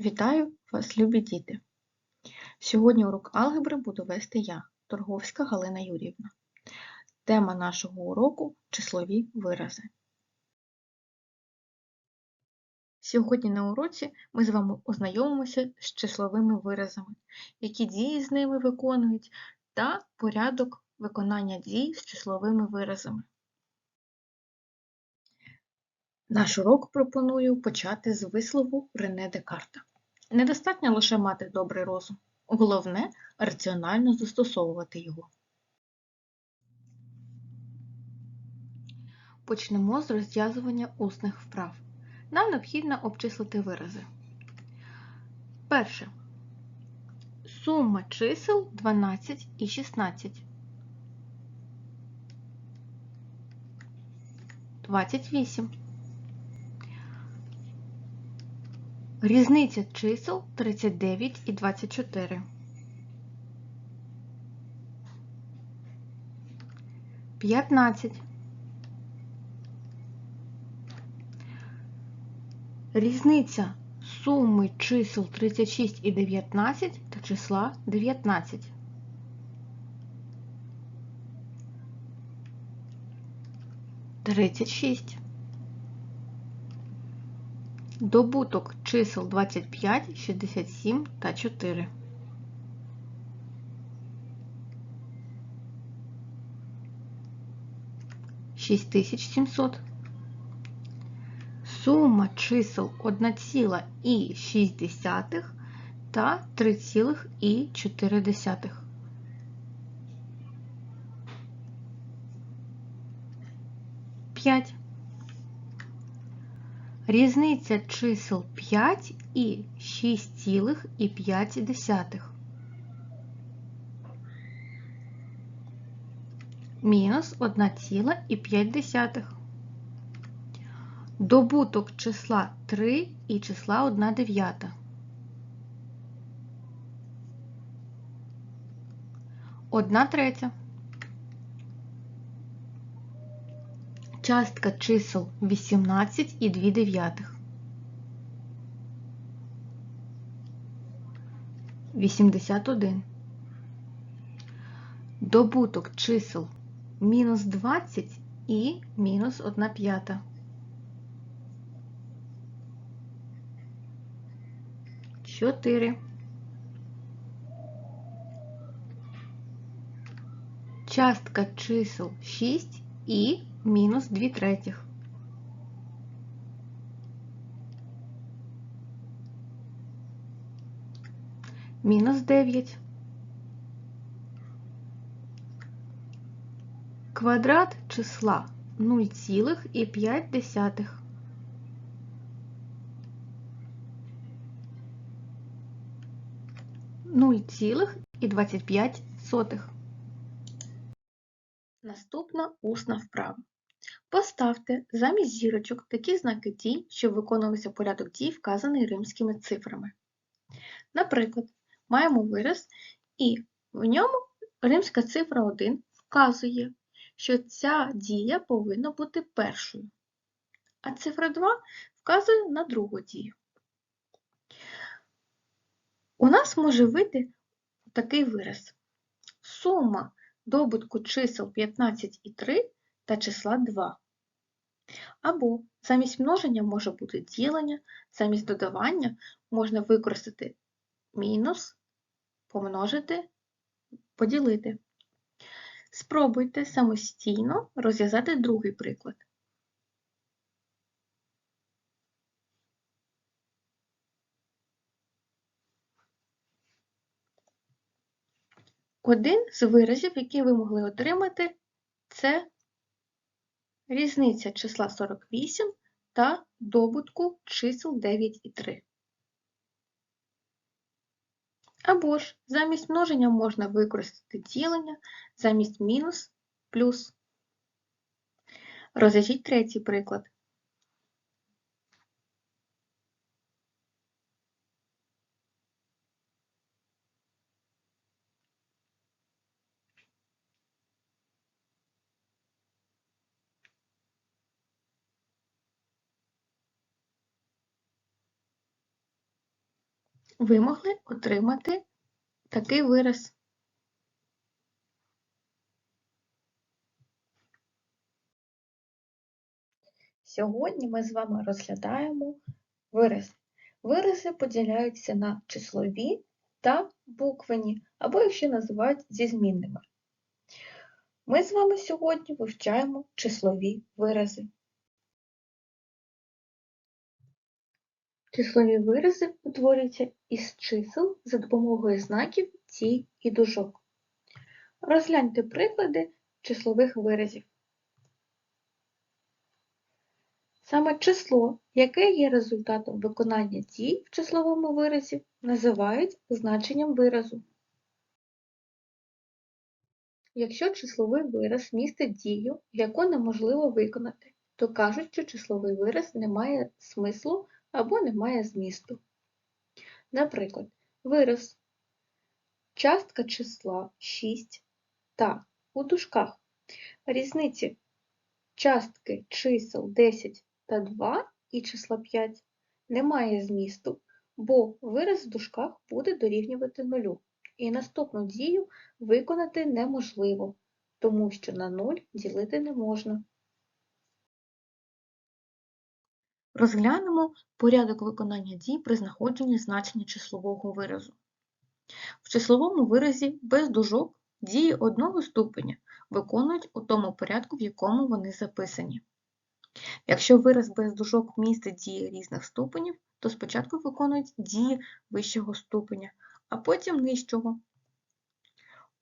Вітаю вас, любі діти! Сьогодні урок алгебри буду вести я, Торговська Галина Юріївна. Тема нашого уроку числові вирази. Сьогодні на уроці ми з вами ознайомимося з числовими виразами, які дії з ними виконують, та порядок виконання дій з числовими виразами. Наш урок пропоную почати з вислову Рене Декарта. Недостатньо лише мати добрий розум, головне раціонально застосовувати його. Почнемо з розв'язування усних вправ. Нам необхідно обчислити вирази. Перше. Сума чисел 12 і 16. 28. Різниця чисел 39 і 24. 15. Різниця суми чисел 36 і 19 та числа 19. Тридцять шість. Добуток чисел 25, 67 та 4. Шість тисяч сімсот. Сума чисел 1,6 та 3,4. П'ять. Різниця чисел 5 і 6,5. Мінус 1,5. Добуток числа 3 і числа 1 дев'ята. Одна третя. Частка чисел 18 і 2 дев'ятих. 81. Добуток чисел мінус 20 і мінус 1 п'ята. 4. Частка чисел 6 і мінус 2 третіх. Мінус 9. Квадрат числа 0,5. Нуль цілих і 25 сотих. Наступна усна вправа. Поставте замість зірочок такі знаки дій, що виконувався порядок дій, вказаний римськими цифрами. Наприклад, маємо вираз, і в ньому римська цифра 1 вказує, що ця дія повинна бути першою, а цифра 2 вказує на другу дію. У нас може вийти такий вираз. Сума добутку чисел 15 і 3 та числа 2. Або замість множення може бути ділення, замість додавання можна використати мінус, помножити, поділити. Спробуйте самостійно розв'язати другий приклад. Один з виразів, які ви могли отримати, це різниця числа 48 та добутку чисел 9 і 3. Або ж замість множення можна використати ділення, замість мінус плюс. Розв'яжіть третій приклад. Ви могли отримати такий вираз. Сьогодні ми з вами розглядаємо вирази. Вирази поділяються на числові та буквені, або їх ще називають зі змінними. Ми з вами сьогодні вивчаємо числові вирази. Числові вирази утворюються із чисел за допомогою знаків ті і дужок. Розгляньте приклади числових виразів. Саме число, яке є результатом виконання дій в числовому виразі, називають значенням виразу. Якщо числовий вираз містить дію, яку неможливо виконати, то кажуть, що числовий вираз не має смислу або не має змісту. Наприклад, вираз частка числа 6 та у дужках різниці частки чисел 10 та 2 і числа 5 немає змісту, бо вираз в дужках буде дорівнювати нулю, і наступну дію виконати неможливо, тому що на 0 ділити не можна. Розглянемо порядок виконання дій при знаходженні значення числового виразу. В числовому виразі без дужок дії одного ступеня виконують у тому порядку, в якому вони записані. Якщо вираз без дужок містить дії різних ступенів, то спочатку виконують дії вищого ступеня, а потім нижчого.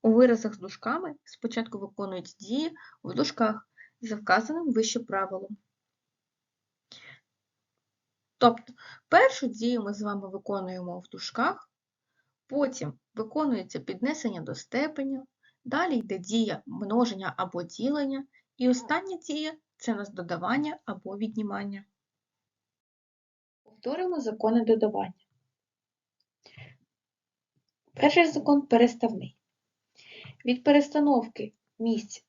У виразах з дужками спочатку виконують дії в дужках за вказаним вище правилом. Тобто, першу дію ми з вами виконуємо в дужках, потім виконується піднесення до степеня, далі йде дія множення або ділення, і остання дія це нас додавання або віднімання. Повторимо закони додавання. Перший закон переставний. Від перестановки місць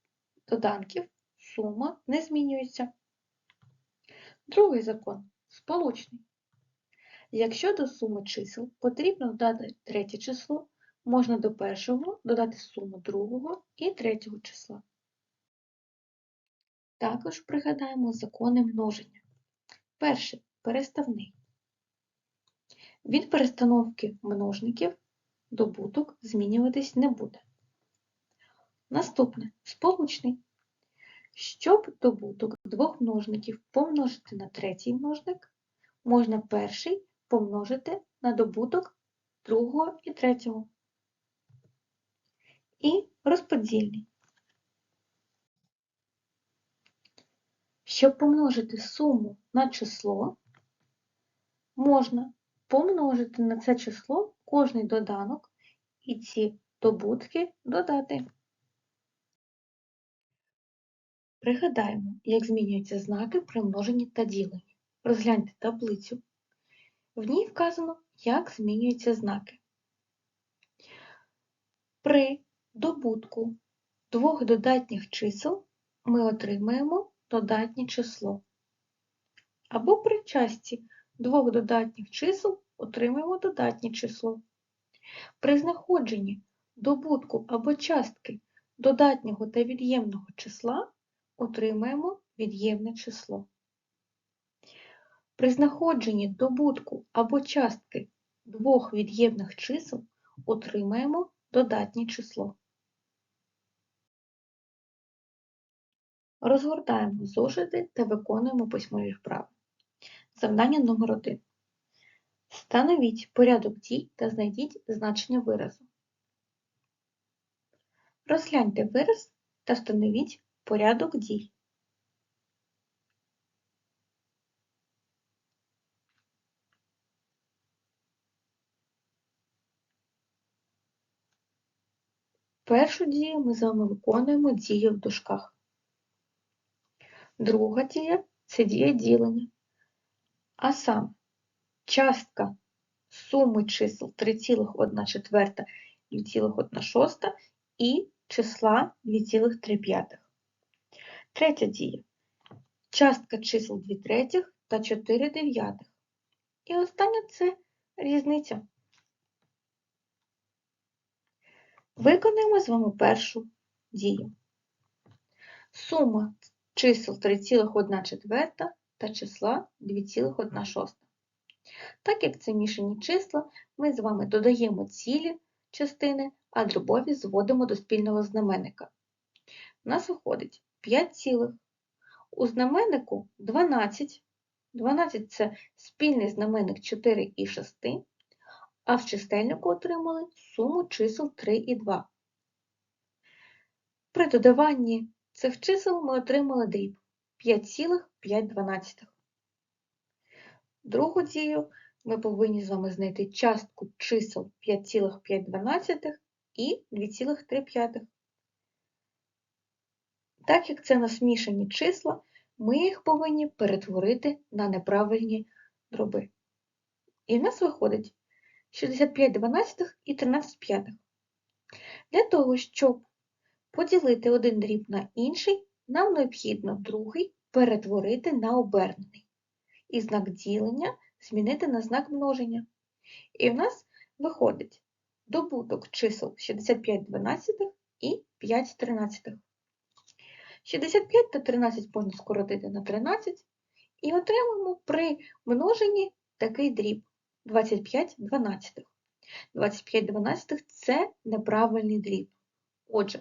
доданків сума не змінюється. Другий закон сполучний. Якщо до суми чисел потрібно додати третє число, можна до першого додати суму другого і третього числа. Також пригадаємо закони множення. Перший переставний. Від перестановки множників добуток змінюватись не буде. Наступне сполучний. Щоб добуток двох множників помножити на третій множник, можна перший помножити на добуток другого і третього. І розподільний. Щоб помножити суму на число, можна помножити на це число кожний доданок і ці добутки додати. Пригадаємо, як змінюються знаки при множенні та діленні. Розгляньте таблицю. В ній вказано, як змінюються знаки. При добутку двох додатніх чисел ми отримаємо додатнє число. Або при часті двох додатніх чисел отримаємо додатнє число. При знаходженні добутку або частки додатнього та від'ємного числа отримаємо від'ємне число. При знаходженні добутку або частки двох від'ємних чисел отримаємо додатнє число. Розгортаємо зошити та виконуємо письмові вправи. Завдання номер 1. Встановіть порядок дій та знайдіть значення виразу. Розгляньте вираз та встановіть порядок дій. Першу дію ми з вами виконуємо дію в дужках. Друга дія це дія ділення. А саме частка суми чисел 3,1 четверта і 2,1 шоста і числа 2,3. Третя дія. Частка чисел 2 третіх та 4 дев'ятих. І остання це різниця. Виконаємо з вами першу дію. Сума чисел 3,1 четверта та числа 2,1 шоста. Так як це мішані числа, ми з вами додаємо цілі частини, а дробові зводимо до спільного знаменника. У нас виходить 5 цілих. У знаменнику 12. 12 це спільний знаменник 4 і 6, а в чисельнику отримали суму чисел 3 і 2. При додаванні цих чисел ми отримали дріб 5,5. Другу дію ми повинні з вами знайти частку чисел 5,5 і 2,3. Так як це насмішані числа, ми їх повинні перетворити на неправильні дроби. І в нас виходить 65 дванадцятих і 13 п'ятих. Для того, щоб поділити один дріб на інший, нам необхідно другий перетворити на обернений. І знак ділення змінити на знак множення. І в нас виходить добуток чисел 65 дванадцятих і 5 тринадцятих. 65 та 13 можна скоротити на 13 і отримаємо при множенні такий дріб 25 дванадцятих. 25 дванадцятих – це неправильний дріб. Отже,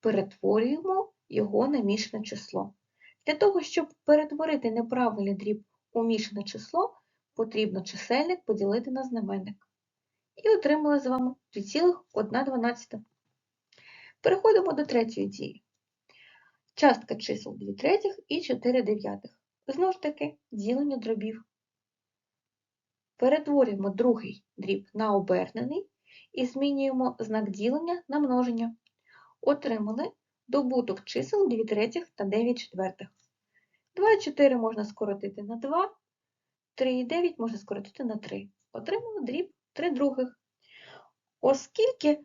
перетворюємо його на мішане число. Для того, щоб перетворити неправильний дріб у мішане число, потрібно чисельник поділити на знаменник. І отримали з вами 3,1. Переходимо до третьої дії. Частка чисел 2 третіх і 4 дев'ятих. Знову ж таки, ділення дробів. Перетворюємо другий дріб на обернений і змінюємо знак ділення на множення. Отримали добуток чисел 2 третіх та 9 четвертих. 2 і 4 можна скоротити на 2, 3 і 9 можна скоротити на 3. Отримали дріб 3 других. Оскільки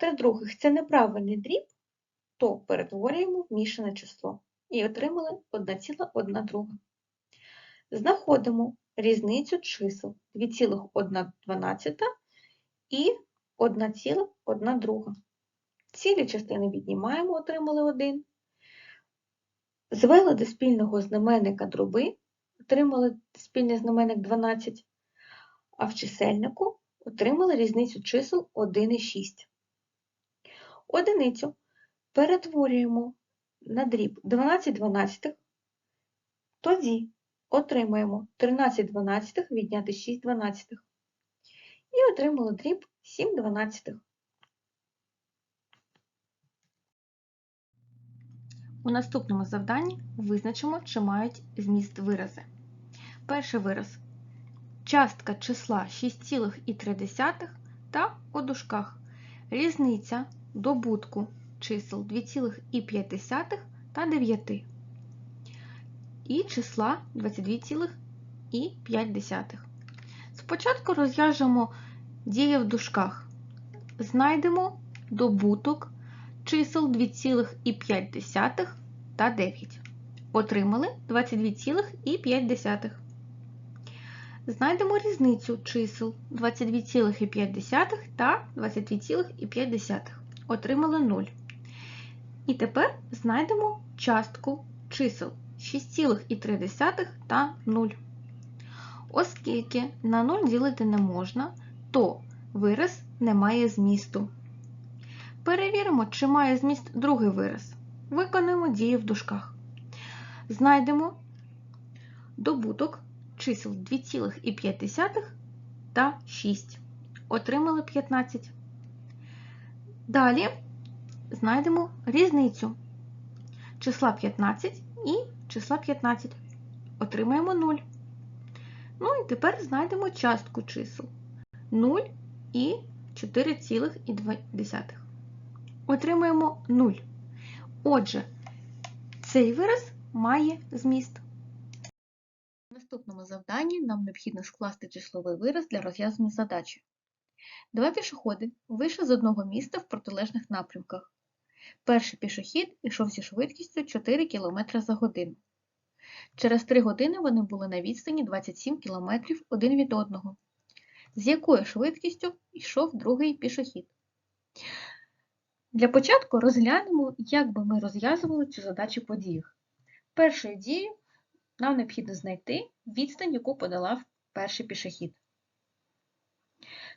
3 других це неправильний дріб, то перетворюємо в мішане число і отримали 1,1 друга. Знаходимо різницю чисел 2,1 і 1,1 друга. Цілі частини віднімаємо, отримали 1. Звели до спільного знаменника дроби, отримали спільний знаменник 12, а в чисельнику отримали різницю чисел 1 і 6. Одиницю перетворюємо на дріб 12 дванадцятих, тоді отримаємо 13 дванадцятих відняти 6 дванадцятих. І отримали дріб 7 дванадцятих. У наступному завданні визначимо, чи мають зміст вирази. Перший вираз частка числа 6,3 та у дужках різниця добутку чисел 2,5 та 9 і числа 22,5. Спочатку розв'яжемо дії в дужках. Знайдемо добуток чисел 2,5 та 9. Отримали 22,5. Знайдемо різницю чисел 22,5 та 22,5. Отримали 0. І тепер знайдемо частку чисел 6,3 та 0. Оскільки на 0 ділити не можна, то вираз не має змісту. Перевіримо, чи має зміст другий вираз. Виконуємо дії в дужках. Знайдемо добуток чисел 2,5 та 6. Отримали 15. Далі знайдемо різницю числа 15 і числа 15. Отримаємо 0. Ну і тепер знайдемо частку чисел 0 і 4,2. Отримаємо 0. Отже, цей вираз має зміст. В наступному завданні нам необхідно скласти числовий вираз для розв'язання задачі. Два пішоходи вийшли з одного міста в протилежних напрямках. Перший пішохід йшов зі швидкістю 4 км за годину. Через 3 години вони були на відстані 27 км один від одного. З якою швидкістю йшов другий пішохід? Для початку розглянемо, як би ми розв'язували цю задачу по діях. Першою дією нам необхідно знайти відстань, яку подолав перший пішохід.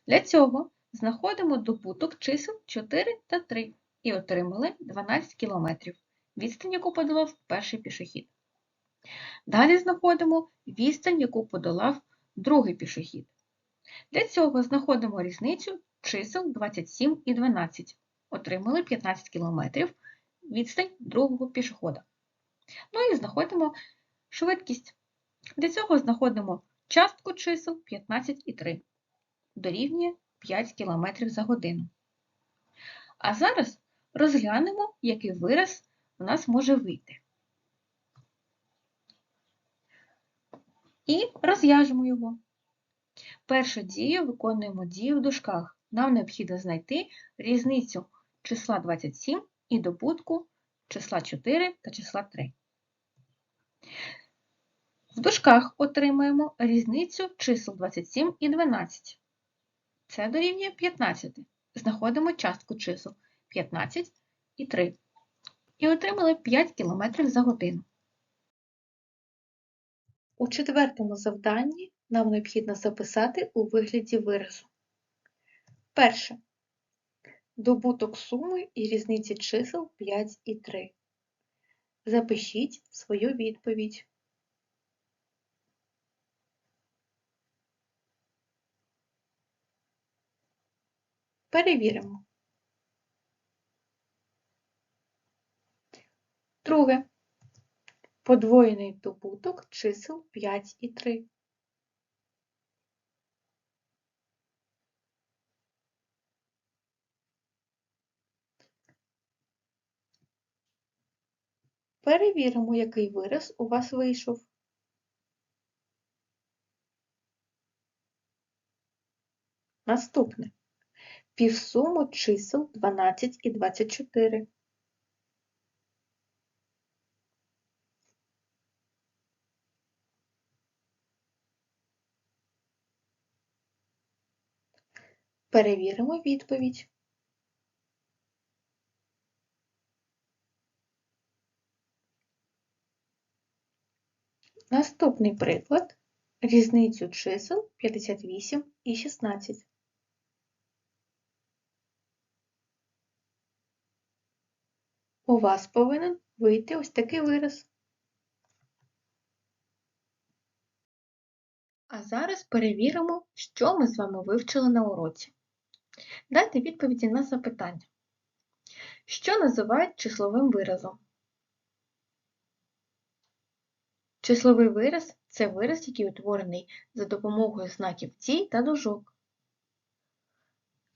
Для цього знаходимо добуток чисел 4 та 3 і отримали 12 км, відстань, яку подолав перший пішохід. Далі знаходимо відстань, яку подолав другий пішохід. Для цього знаходимо різницю чисел 27 і 12. Отримали 15 км відстань другого пішохода. Ну і знаходимо швидкість. Для цього знаходимо частку чисел 15 і 3. Дорівнює 5 км за годину. А зараз розглянемо, який вираз у нас може вийти. І розв'яжемо його. Першу дію виконуємо дію в дужках. Нам необхідно знайти різницю числа 27 і добутку числа 4 та числа 3. В дужках отримаємо різницю чисел 27 і 12. Це дорівнює 15. Знаходимо частку чисел 15 і 3. І отримали 5 км за годину. У четвертому завданні нам необхідно записати у вигляді виразу. Перше. Добуток суми і різниці чисел 5 і 3. Запишіть свою відповідь. Перевіримо. Друге. Подвоєний добуток чисел 5 і 3. Перевіримо, який вираз у вас вийшов. Наступне. Півсуму чисел 12 і 24. Перевіримо відповідь. Наступний приклад різницю чисел 58 і 16. У вас повинен вийти ось такий вираз. А зараз перевіримо, що ми з вами вивчили на уроці. Дайте відповіді на запитання. Що називають числовим виразом? Числовий вираз це вираз, який утворений за допомогою знаків дій та дужок.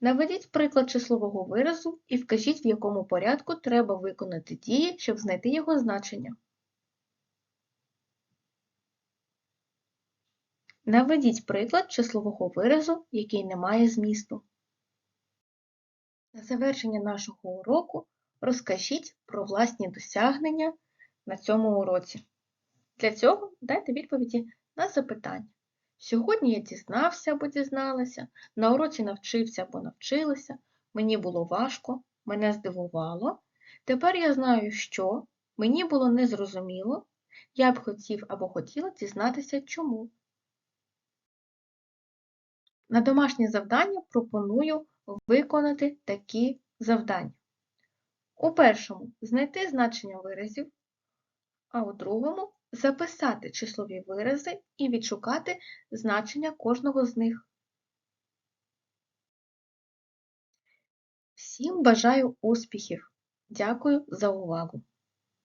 Наведіть приклад числового виразу і вкажіть, в якому порядку треба виконати дії, щоб знайти його значення. Наведіть приклад числового виразу, який не має змісту. На завершення нашого уроку розкажіть про власні досягнення на цьому уроці. Для цього дайте відповіді на запитання. Сьогодні я дізнався або дізналася, на уроці навчився або навчилася, мені було важко, мене здивувало. Тепер я знаю, що мені було незрозуміло, я б хотів або хотіла дізнатися чому. На домашнє завдання пропоную виконати такі завдання. У першому знайти значення виразів, а у другому записати числові вирази і відшукати значення кожного з них. Всім бажаю успіхів! Дякую за увагу!